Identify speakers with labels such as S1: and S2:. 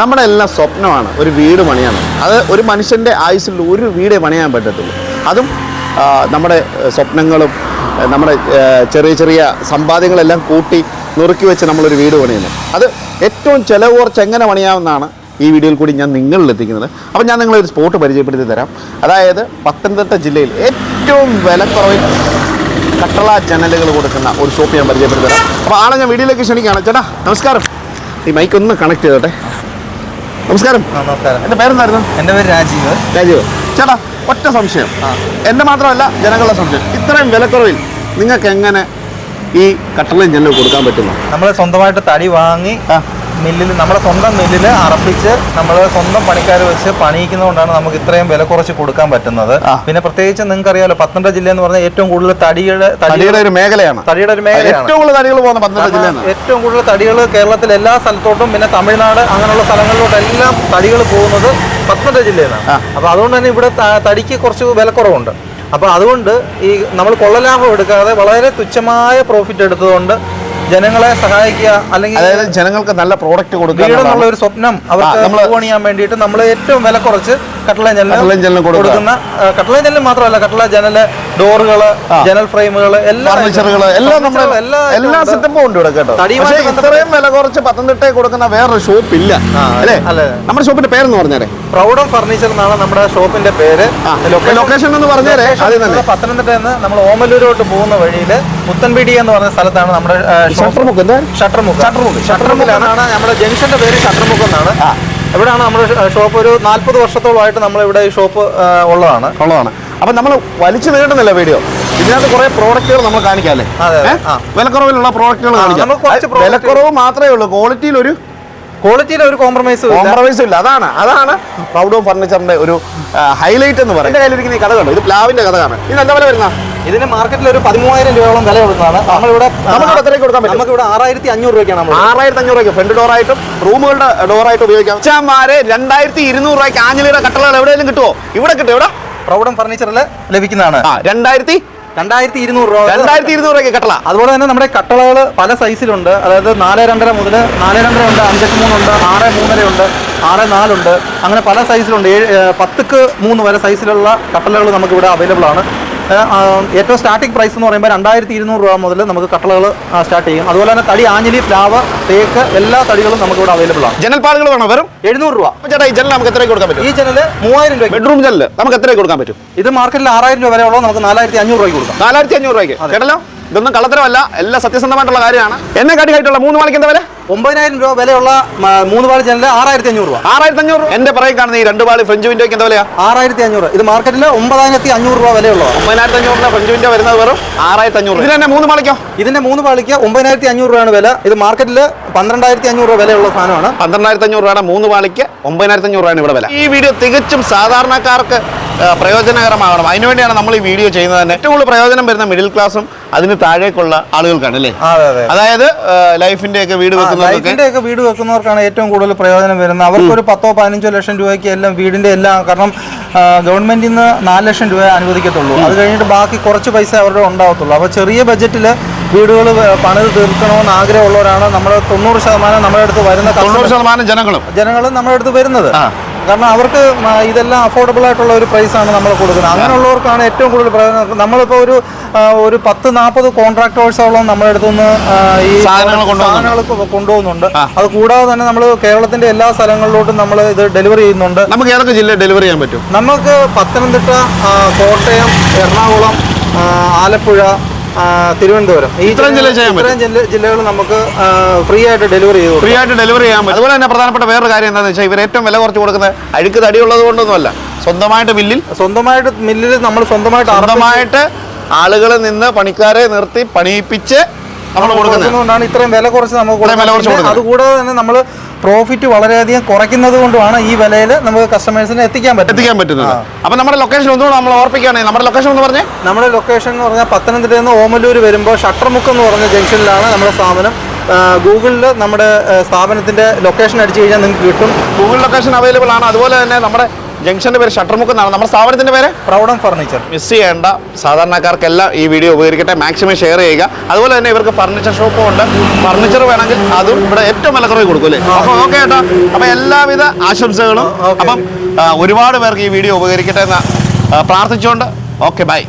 S1: നമ്മുടെ എല്ലാം സ്വപ്നമാണ്. ഒരു വീട് പണിയാണ്. അത് ഒരു മനുഷ്യന്റെ ആയുസ്സിൽ ഒരു വീടേ പണിയാൻ പറ്റത്തുള്ളൂ അതും നമ്മുടെ സ്വപ്നങ്ങളും നമ്മുടെ ചെറിയ ചെറിയ സമ്പാദ്യങ്ങളെല്ലാം കൂട്ടി നുറുക്കി വെച്ച് നമ്മളൊരു വീട് പണിയുന്നു. അത് ഏറ്റവും ചിലവ് കുറച്ച് എങ്ങനെ പണിയാമെന്നാണ് ഈ വീഡിയോയിൽ കൂടി ഞാൻ നിങ്ങളിൽ എത്തിക്കുന്നത്. അപ്പോൾ ഞാൻ നിങ്ങളൊരു സ്പോട്ട് പരിചയപ്പെടുത്തി തരാം. അതായത് പത്തനംതിട്ട ജില്ലയിൽ ഏറ്റവും വിലക്കുറവിൽ കട്ടള ജനലുകൾ കൊടുക്കുന്ന ഒരു ഷോപ്പ് ഞാൻ പരിചയപ്പെടുത്തി തരാം. അപ്പോൾ ആളെ ഞാൻ വീഡിയോയിലേക്ക് ക്ഷണിക്കുകയാണ്. ചേട്ടാ നമസ്കാരം. ഈ മൈക്ക് ഒന്ന് കണക്ട് ചെയ്തോട്ടെ. നമസ്കാരം. എന്റെ പേരെന്തായിരുന്നു?
S2: എന്റെ പേര് രാജീവ്.
S1: രാജീവ്. ചേട്ടാ ഒറ്റ സംശയം. എന്റെ മാത്രമല്ല ജനങ്ങളുടെ സംശയം. ഇത്രയും വിലക്കുറവിൽ നിങ്ങൾക്ക് എങ്ങനെ ഈ കട്ടളയും ജനലും കൊടുക്കാൻ പറ്റുന്നു?
S2: നമ്മൾ സ്വന്തമായിട്ട് തടി വാങ്ങി. മില്ലിൽ നമ്മുടെ സ്വന്തം മില്ലിൽ അറപ്പിച്ച് നമ്മൾ സ്വന്തം പണിക്കാർ വെച്ച് പണിയിക്കുന്നതുകൊണ്ടാണ് നമുക്ക് ഇത്രയും വില കുറച്ച് കൊടുക്കാൻ പറ്റുന്നത്. പിന്നെ പ്രത്യേകിച്ച് നിങ്ങൾക്ക് അറിയാലോ പത്തനംതിട്ട ജില്ല എന്ന് പറഞ്ഞാൽ ഏറ്റവും കൂടുതൽ തടിയുടെ
S1: തടിയുടെ ഒരു മേഖലയാണ്.
S2: തടിയുടെ ഒരു മേഖല
S1: ഏറ്റവും കൂടുതൽ തടികൾ പോകുന്ന പത്തനംതിട്ട ജില്ലയാണ്
S2: ഏറ്റവും കൂടുതൽ തടികൾ കേരളത്തിൽ എല്ലാ സ്ഥലത്തോട്ടും പിന്നെ തമിഴ്നാട് അങ്ങനെയുള്ള സ്ഥലങ്ങളിലോട്ടെല്ലാം തടികൾ പോകുന്നത് പത്തനംതിട്ട ജില്ലയിൽ നിന്നാണ് അപ്പോൾ അതുകൊണ്ട് തന്നെ ഇവിടെ തടിക്ക് കുറച്ച് വിലക്കുറവുണ്ട് അപ്പോൾ അതുകൊണ്ട് ഈ നമ്മൾ കൊള്ളലാഭം എടുക്കാതെ വളരെ തുച്ഛമായ പ്രോഫിറ്റ് എടുത്തുകൊണ്ട് ജനങ്ങളെ സഹായിക്കുക അല്ലെങ്കിൽ
S1: അതായത് ജനങ്ങൾക്ക് നല്ല പ്രോഡക്റ്റ് കൊടുക്കുക
S2: എന്നുള്ള ഒരു സ്വപ്നം അവർക്ക് പണിയാൻ വേണ്ടിയിട്ട് നമ്മൾ ഏറ്റവും വില കുറച്ച് കട്ടള
S1: ജനലും ജനലും
S2: ജനലിന് കൊടുക്കുന്ന കട്ടള ജനൽ മാത്രമല്ല കട്ടള ജനൽ ഡോറുകൾ ജനൽ ഫ്രെയിമുകൾ എല്ലാം
S1: എല്ലാം. സെറ്റപ്പും ഉണ്ട് ഇവിടെ കേട്ടോ. പക്ഷേ ഇത്രയും വില കുറച്ച് പത്തനംതിട്ട കൊടുക്കുന്ന വേറൊരു ഷോപ്പ് ഇല്ല അല്ലേ. നമ്മുടെ ഷോപ്പിന്റെ പേരെന്ന് പറഞ്ഞേരെ.
S2: പ്രൗഡം ഫർണിച്ചർ എന്നാണ് നമ്മുടെ ഷോപ്പിന്റെ പേര്.
S1: ലൊക്കേഷൻ എന്ന് പറഞ്ഞേരെ
S2: പത്തനംതിട്ട നിന്ന് നമ്മൾ ഓമലൂരോട്ട് പോകുന്ന വഴിയിൽ പുത്തൻപീടി എന്ന് പറഞ്ഞ സ്ഥലത്താണ് നമ്മുടെ
S1: ഷട്ടർ മുക്ക് എന്താ
S2: ഷട്ടർമുക്ക് ഷട്ടർമുക്ക് ഷട്ടർമുക്കിലാണ് നമ്മുടെ ജംഗ്ഷന്റെ പേര് ഷട്ടർമുക്ക് എന്നാണ്. ഇവിടെയാണ് നമ്മുടെ ഷോപ്പ് ഒരു നാല്പത് വർഷത്തോളമായിട്ട് നമ്മൾ ഇവിടെ ഈ ഷോപ്പ് ഉള്ളതാണ്.
S1: ഉള്ളതാണ്. അപ്പൊ നമ്മൾ വലിച്ചു നീട്ടുന്നില്ല വീഡിയോ. ഇതിനകത്ത് കുറെ പ്രോഡക്റ്റുകൾ നമ്മൾ കാണിക്കാല്ലേ
S2: അതെ, അതെ.
S1: വിലക്കുറവിലുള്ള പ്രോഡക്റ്റുകൾ കാണിക്കാം. വിലക്കുറവ് മാത്രമേ ഉള്ളൂ. ക്വാളിറ്റിയിൽ ഒരു
S2: ക്വാളിറ്റിയിൽ ഒരു കോംപ്രമൈസ്
S1: കോംപ്രമൈസ് ഇല്ല. അതാണ് അതാണ് പ്രൗഡ് ഓഫ് ഫർണിച്ചറിന്റെ ഒരു ഹൈലൈറ്റ് എന്ന് പറയുന്നത്. കയ്യിലിരിക്കുന്ന ഈ കഥ കണ്ടോ? ഇത് പ്ലാവിന്റെ കഥയാണ് ഇത് എന്താ വില വരുന്ന?
S2: ഇതിന് മാർക്കറ്റിൽ ഒരു പതിമൂവായിരം രൂപയോളം വില കൊടുക്കുന്നതാണ്. നമ്മളിവിടെ
S1: നമുക്ക് എത്രയ്ക്ക് കൊടുക്കാൻ പറ്റും?
S2: നമുക്കിവിടെ ആറായിരത്തി അഞ്ഞൂറ് രൂപയ്ക്കാണ് നമ്മൾ
S1: ആറായിരത്തി അഞ്ഞൂറ് രൂപയ്ക്ക് ഫ്രണ്ട് ഡോറായിട്ടും റൂമുകളുടെ ഡോറായിട്ടും ഉപയോഗിക്കാം. അച്ഛന്മാരെ രണ്ടായിരത്തി ഇരുന്നൂറ് രൂപയ്ക്ക് ആഞ്ഞിലിയുടെ കട്ടളകൾ എവിടെയെങ്കിലും കിട്ടുമോ ഇവിടെ കിട്ടും എവിടെ?
S2: പ്രൗഢം ഫർണിച്ചറിൽ ലഭിക്കുന്നതാണ്.
S1: രണ്ടായിരത്തി
S2: രണ്ടായിരത്തി ഇരുന്നൂറ് രൂപ.
S1: രണ്ടായിരത്തി ഇരുന്നൂറ് രൂപയ്ക്ക് കട്ടള.
S2: അതുപോലെ തന്നെ നമ്മുടെ കട്ടളകൾ പല സൈസിലുണ്ട്. അതായത് നാല് രണ്ടര മുതൽ നാല് രണ്ടര ഉണ്ട് അഞ്ചക്ക് മൂന്നുണ്ട് ആറ് മൂന്നര ഉണ്ട് ആറ് നാലുണ്ട് അങ്ങനെ പല സൈസിലുണ്ട്. ഏഴ് പത്തുക്ക് മൂന്ന് വരെ സൈസിലുള്ള കട്ടളകൾ നമുക്ക് ഇവിടെ അവൈലബിൾ ആണ് ഏറ്റവും സ്റ്റാർട്ടിംഗ് പ്രൈസ് എന്ന് പറയുമ്പോൾ രണ്ടായിരത്തി ഇരുന്നൂറ് രൂപ മുതൽ നമുക്ക് കട്ടളകൾ സ്റ്റാർട്ട് ചെയ്യും. അതുപോലെ തന്നെ തടി ആഞ്ഞലി പ്ലാവ് തേക്ക് എല്ലാ തടികളും നമുക്ക് ഇവിടെ അവൈലബിൾ ആണ്
S1: ജനൽപ്പാടുകൾ വേണം? വെറും
S2: എഴുന്നൂറ് രൂപ.
S1: ചേട്ടാ ഈ ജനൽ നമുക്ക് എത്രയ്ക്ക് കൊടുക്കാൻ പറ്റും?
S2: ഈ ജനൽ മൂവായിരം രൂപ
S1: ബെഡ്റൂം ജനൽ നമുക്ക് എത്രയ്ക്ക് കൊടുക്കാൻ പറ്റും?
S2: ഇത് മാർക്കറ്റിൽ ആറായിരം രൂപ വരെ ഉള്ളത് നമുക്ക് നാലായിരത്തി അഞ്ഞൂറ് രൂപയ്ക്ക് കൊടുക്കാം.
S1: നാലായിരത്തി അഞ്ഞൂറ് രൂപയ്ക്ക്. കേട്ടല്ലോ? ഇതൊന്നും കള്ളത്തരമല്ല എല്ലാം സത്യസന്ധമായിട്ടുള്ള കാര്യമാണ്. എന്നെ കാട്ടിയായിട്ടുള്ള മൂന്ന് മണിക്ക് എന്താ വില?
S2: ഒമ്പതിനായിരം രൂപ വിലയുള്ള മൂന്ന് പാളി ജനൽ ആറായിരത്തി അഞ്ഞൂറ് രൂപ.
S1: ആറായിരത്തി അഞ്ഞൂറ് എന്റെ പറയും കാണുന്ന ഈ രണ്ട് പാളി ഫ്രഞ്ച് വിൻഡോയ്ക്ക് എന്താ വില
S2: ആറായിരത്തി അഞ്ഞൂറ് ഇത് മാർക്കറ്റിൽ ഒമ്പതായിരത്തി അഞ്ഞൂറ് രൂപ വിലയുള്ള
S1: ഒമ്പതിനായിരത്തി അഞ്ഞൂറിന് ഫ്രഞ്ച് വിൻഡോ വരുന്നത് വെറും ആറായിരത്തി അഞ്ഞൂറ് ഇതിന് തന്നെ മൂന്ന് മണിക്കോ
S2: ഇതിന്റെ മൂന്ന് പാളിക്ക് ഒമ്പതിനായിരത്തി അഞ്ഞൂറ് രൂപയാണ് വില. ഇത് മാർക്കറ്റിൽ പന്ത്രണ്ടായിരത്തി അഞ്ഞൂറ് രൂപ വിലയുള്ള സാധനമാണ്.
S1: പന്ത്രണ്ടായിരത്തി അഞ്ഞൂറ് രൂപയുടെ മൂന്ന് പാളിക്ക് ഒമ്പതിനായിരത്തി അഞ്ഞൂറ് രൂപയാണ് ഇവിടെ വില. ഈ വീഡിയോ തികച്ചും സാധാരണക്കാർക്ക് പ്രയോജനകരമാകണം അതിനുവേണ്ടിയാണ് നമ്മൾ ഈ വീഡിയോ ചെയ്യുന്നത് തന്നെ. ഏറ്റവും കൂടുതൽ പ്രയോജനം വരുന്ന മിഡിൽ ക്ലാസ്സും അതിന് താഴേക്കുള്ള ആളുകൾക്കാണ് അല്ലേ?
S2: അതെ അതെ.
S1: അതായത് ലൈഫിന്റെ ഒക്കെ വീട്
S2: ലൈഫിന്റെ ഒക്കെ വീട് വെക്കുന്നവർക്കാണ് ഏറ്റവും കൂടുതൽ പ്രയോജനം വരുന്നത്. അവർക്കൊരു പത്തോ പതിനഞ്ചോ ലക്ഷം രൂപയ്ക്ക് എല്ലാം വീടിന്റെ എല്ലാം കാരണം ഗവൺമെന്റിൽ നിന്ന് നാല് ലക്ഷം രൂപ അനുവദിക്കത്തുള്ളൂ. അത് കഴിഞ്ഞിട്ട് ബാക്കി കുറച്ച് പൈസ അവരുടെ ഉണ്ടാവത്തുള്ളൂ. അപ്പോൾ ചെറിയ ബഡ്ജറ്റിൽ വീടുകൾ പണിത് തീർക്കണമെന്ന് ആഗ്രഹമുള്ളവരാണ്. നമ്മുടെ തൊണ്ണൂറ് ശതമാനം നമ്മുടെ അടുത്ത് വരുന്ന
S1: തൊണ്ണൂറ് ശതമാനം ജനങ്ങളും.
S2: ജനങ്ങളും നമ്മുടെ അടുത്ത് വരുന്നത്. കാരണം അവർക്ക് ഇതെല്ലാം അഫോർഡബിൾ ആയിട്ടുള്ള ഒരു പ്രൈസാണ് നമ്മൾ കൊടുക്കുന്നത്. അങ്ങനെയുള്ളവർക്കാണ് ഏറ്റവും കൂടുതൽ പ്രയോജനം. നമ്മളിപ്പോൾ ഒരു ഒരു പത്ത് നാൽപ്പത് കോൺട്രാക്ടേഴ്സോളം നമ്മുടെ അടുത്തുനിന്ന് ഈ
S1: സാധനങ്ങൾ കൊണ്ടുപോകുന്നുണ്ട്.
S2: അത് കൂടാതെ തന്നെ നമ്മൾ കേരളത്തിന്റെ എല്ലാ സ്ഥലങ്ങളിലോട്ടും നമ്മൾ ഇത് ഡെലിവറി ചെയ്യുന്നുണ്ട്.
S1: നമുക്ക് ഏതൊക്കെ ജില്ല ഡെലിവറി ചെയ്യാൻ പറ്റും?
S2: നമുക്ക് പത്തനംതിട്ട കോട്ടയം എറണാകുളം ആലപ്പുഴ തിരുവനന്തപുരം ഈ
S1: ഇത്രയും ജില്ലയിൽ ചെയ്യാൻ
S2: ഇത്രയും ജില്ല ജില്ലകൾ നമുക്ക് ഫ്രീ ആയിട്ട് ഡെലിവറി ചെയ്തു കൊടുക്കും.
S1: ഫ്രീ ആയിട്ട് ഡെലിവറി ചെയ്യാൻ പറ്റും അതുപോലെ തന്നെ പ്രധാനപ്പെട്ട വേറൊരു കാര്യം എന്താണെന്ന് വെച്ചാൽ ഇവർ ഏറ്റവും വില കുറച്ച് കൊടുക്കുന്നത് അഴുക്ക് തടിയുള്ളത് കൊണ്ടൊന്നുമല്ല സ്വന്തമായിട്ട് മില്ലിൽ
S2: സ്വന്തമായിട്ട് മില്ലിൽ നമ്മൾ സ്വന്തമായിട്ട്
S1: സ്വന്തമായിട്ട് ആളുകളെ നിന്ന് പണിക്കാരെ നിർത്തി പണിയിപ്പിച്ച് നമ്മൾ കൊടുക്കുന്നത്
S2: കൊടുക്കുന്നതുകൊണ്ടാണ് ഇത്രയും വില കുറച്ച് നമുക്ക്
S1: വില കുറച്ച്
S2: കൊടുക്കുന്നത്.
S1: കൊടുക്കുന്നത്.
S2: അതുകൂടാതെ തന്നെ നമ്മൾ പ്രോഫിറ്റ് വളരെയധികം കുറയ്ക്കുന്നത് കൊണ്ടുമാണ് ഈ വിലയിൽ നമുക്ക് കസ്റ്റമേഴ്സിന് എത്തിക്കാൻ പറ്റും
S1: എത്തിക്കാൻ പറ്റുന്നത്. അപ്പൊ നമ്മുടെ ലൊക്കേഷൻ ഒന്നുകൂടെ നമ്മൾ ഓർപ്പിക്കുകയാണെങ്കിൽ നമ്മുടെ ലൊക്കേഷൻ എന്ന് പറഞ്ഞാൽ
S2: നമ്മുടെ ലൊക്കേഷൻ എന്ന് പറഞ്ഞാൽ പത്തനംതിട്ടയിൽ നിന്ന് ഓമലൂർ വരുമ്പോൾ ഷട്ടർമുക്ക് എന്ന് പറഞ്ഞ ജംഗ്ഷനിലാണ് നമ്മുടെ സ്ഥാപനം. ഗൂഗിളിൽ നമ്മുടെ സ്ഥാപനത്തിന്റെ സ്ഥാപനത്തിന്റെ ലൊക്കേഷൻ അടിച്ചു കഴിഞ്ഞാൽ നിങ്ങൾക്ക് കിട്ടും.
S1: ഗൂഗിൾ ലൊക്കേഷൻ അവൈലബിൾ ആണ്. അതുപോലെ തന്നെ നമ്മുടെ ജംഗ്ഷന്റെ പേര് ഷട്ടർമുക്ക് എന്നാണ് നമ്മുടെ സ്ഥാപനത്തിന്റെ പേര്?
S2: പ്രൗഡൻ ഫർണിച്ചർ.
S1: മിസ് ചെയ്യേണ്ട. സാധാരണക്കാർക്കെല്ലാം ഈ വീഡിയോ ഉപകരിക്കട്ടെ. മാക്സിമം ഷെയർ ചെയ്യുക. അതുപോലെ തന്നെ ഇവർക്ക് ഫർണിച്ചർ ഷോപ്പും ഉണ്ട്. ഫർണിച്ചർ വേണമെങ്കിൽ അതും ഇവിടെ ഏറ്റവും വിലക്കുറവ് കൊടുക്കും അല്ലേ? അപ്പോൾ ഓക്കെ ഏട്ടാ. അപ്പോൾ എല്ലാവിധ ആശംസകളും. അപ്പം ഒരുപാട് പേർക്ക് ഈ വീഡിയോ ഉപകരിക്കട്ടെ എന്ന് പ്രാർത്ഥിച്ചുകൊണ്ട്. Okay bye